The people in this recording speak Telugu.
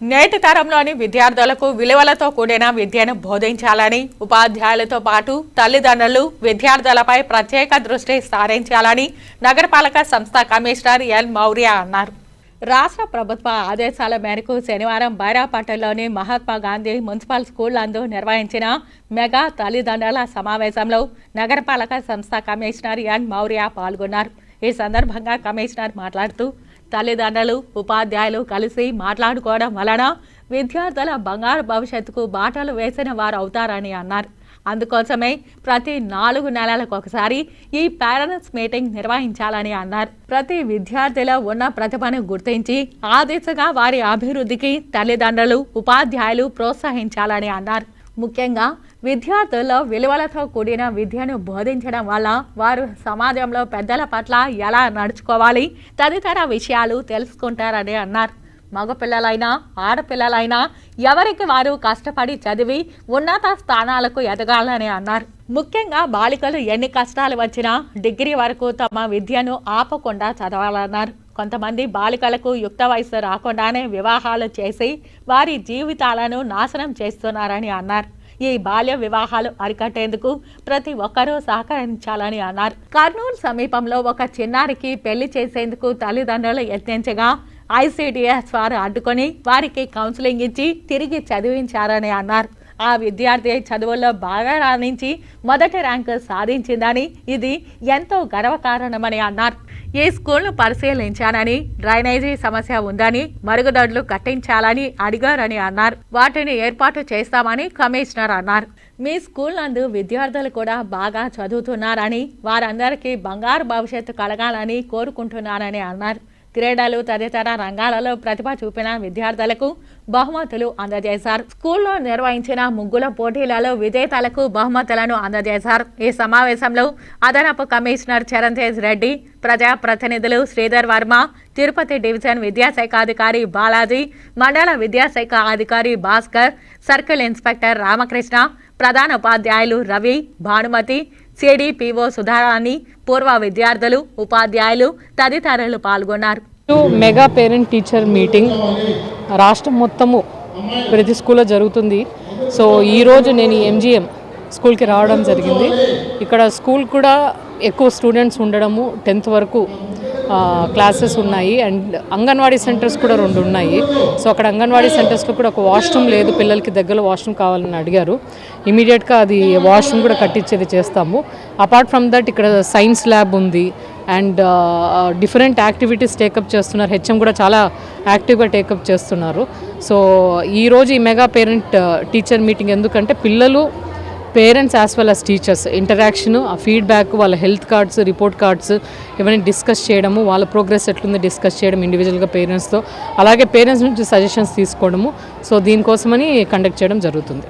నేటి తరంలోని విద్యార్థులకు విలువలతో కూడిన విద్యను బోధించాలని ఉపాధ్యాయులతో పాటు తల్లిదండ్రులు విద్యార్థులపై ప్రత్యేక దృష్టి సారించాలని నగరపాలక సంస్థ కమిషనర్ ఎల్. మౌర్య అన్నారు. రాష్ట్ర ప్రభుత్వ ఆదేశాల మేరకు శనివారం బైరాపట్టణంలోని మహాత్మా గాంధీ మున్సిపల్ స్కూల్ నందు నిర్వహించిన మెగా తల్లిదండ్రుల సమావేశంలో నగరపాలక సంస్థ కమిషనర్ ఎన్ మౌర్య పాల్గొన్నారు. ఈ సందర్భంగా కమిషనర్ మాట్లాడుతూ తల్లిదండ్రులు ఉపాధ్యాయులు కలిసి మాట్లాడుకోవడం వలన విద్యార్థుల బంగారు భవిష్యత్తుకు బాటలు వేసిన వారు అవుతారని అన్నారు. అందుకోసమే ప్రతి నాలుగు నెలలకు ఒకసారి ఈ పేరెంట్స్ మీటింగ్ నిర్వహించాలని అన్నారు. ప్రతి విద్యార్థిలో ఉన్న ప్రతిభను గుర్తించి ఆ దిశగా వారి అభివృద్ధికి తల్లిదండ్రులు ఉపాధ్యాయులు ప్రోత్సహించాలని అన్నారు. ముఖ్యంగా విద్యార్థుల్లో విలువలతో కూడిన విద్యను బోధించడం వల్ల వారు సమాజంలో పెద్దల పట్ల ఎలా నడుచుకోవాలి తదితర విషయాలు తెలుసుకుంటారని అన్నారు. మగపిల్లలైనా ఆడపిల్లలైనా ఎవరికి వారు కష్టపడి చదివి ఉన్నత స్థానాలకు ఎదగాలని అన్నారు. ముఖ్యంగా బాలికలు ఎన్ని కష్టాలు వచ్చినా డిగ్రీ వరకు తమ విద్యను ఆపకుండా చదవాలన్నారు. కొంతమంది బాలికలకు యుక్త వయసు రాకుండానే వివాహాలు చేసి వారి జీవితాలను నాశనం చేస్తున్నారని అన్నారు. ఈ బాల్య వివాహాలు అరికట్టేందుకు ప్రతి ఒక్కరూ సహకరించాలని అన్నారు. కర్నూలు సమీపంలో ఒక చిన్నారికి పెళ్ళి చేసేందుకు తల్లిదండ్రులు యత్నించగా ఐసీడీఎస్ వారు అడ్డుకొని వారికి కౌన్సిలింగ్ ఇచ్చి తిరిగి చదివించారని అన్నారు. ఆ విద్యార్థి చదువుల్లో బాగా రాణించి మొదటి ర్యాంకు సాధించిందని ఇది ఎంతో గర్వకారణమని అన్నారు. ఈ స్కూల్ను పరిశీలించానని డ్రైనేజీ సమస్య ఉందని మరుగుదొడ్లు కట్టించాలని అడిగారని అన్నారు. వాటిని ఏర్పాటు చేస్తామని కమిషనర్ అన్నారు. మీ స్కూల్ నందు విద్యార్థులు కూడా బాగా చదువుతున్నారని వారందరికీ బంగారు భవిష్యత్తు కలగాలని కోరుకుంటున్నారని అన్నారు. క్రీడలు తదితర రంగాలలో ప్రతిభ చూపిన విద్యార్థులకు బహుమతులు అందజేశారు. స్కూల్లో నిర్వహించిన ముగ్గుల పోటీలలో విజేతలకు బహుమతులను అందజేశారు. ఈ సమావేశంలో అదనపు కమిషనర్ చరణ్తేజ్ రెడ్డి ప్రజా ప్రతినిధులు శ్రీధర్ వర్మ తిరుపతి డివిజన్ విద్యాశాఖ అధికారి బాలాజీ మండల విద్యాశాఖ అధికారి భాస్కర్ సర్కిల్ ఇన్స్పెక్టర్ రామకృష్ణ ప్రధాన ఉపాధ్యాయులు రవి భానుమతి సిడిపిఓ సుధారాణి పూర్వ విద్యార్థులు ఉపాధ్యాయులు తదితరులు పాల్గొన్నారు. మెగా పేరెంట్ టీచర్ మీటింగ్ రాష్ట్రం మొత్తము ప్రతి స్కూల్లో జరుగుతుంది. సో ఈరోజు నేను ఎంజిఎం స్కూల్కి రావడం జరిగింది. ఇక్కడ స్కూల్ కూడా ఎక్కువ స్టూడెంట్స్ ఉండడము టెన్త్ వరకు క్లాసెస్ ఉన్నాయి. అండ్ అంగన్వాడీ సెంటర్స్ కూడా రెండు ఉన్నాయి. సో అక్కడ అంగన్వాడీ సెంటర్స్లో కూడా ఒక వాష్రూమ్ లేదు. పిల్లలకి దగ్గరలో వాష్రూమ్ కావాలని అడిగారు. ఇమీడియట్గా అది వాష్రూమ్ కూడా కట్టించేది చేస్తాము. అపార్ట్ ఫ్రమ్ దట్ ఇక్కడ సైన్స్ ల్యాబ్ ఉంది. And different activities take up చేస్తున్నారు. హెచ్ఎం కూడా చాలా యాక్టివ్గా టేకప్ చేస్తున్నారు. సో ఈరోజు ఈ మెగా పేరెంట్ టీచర్ మీటింగ్ ఎందుకంటే పిల్లలు parents as well as teachers. Interaction ఆ ఫీడ్బ్యాక్ వాళ్ళ హెల్త్ కార్డ్స్ రిపోర్ట్ కార్డ్స్ ఇవన్నీ డిస్కస్ చేయడము వాళ్ళ ప్రోగ్రెస్ ఎట్లుందో డిస్కస్ చేయడం ఇండివిజువల్గా పేరెంట్స్తో. అలాగే పేరెంట్స్ నుంచి సజెషన్స్ తీసుకోవడము. సో దీనికోసమని కండక్ట్ చేయడం జరుగుతుంది.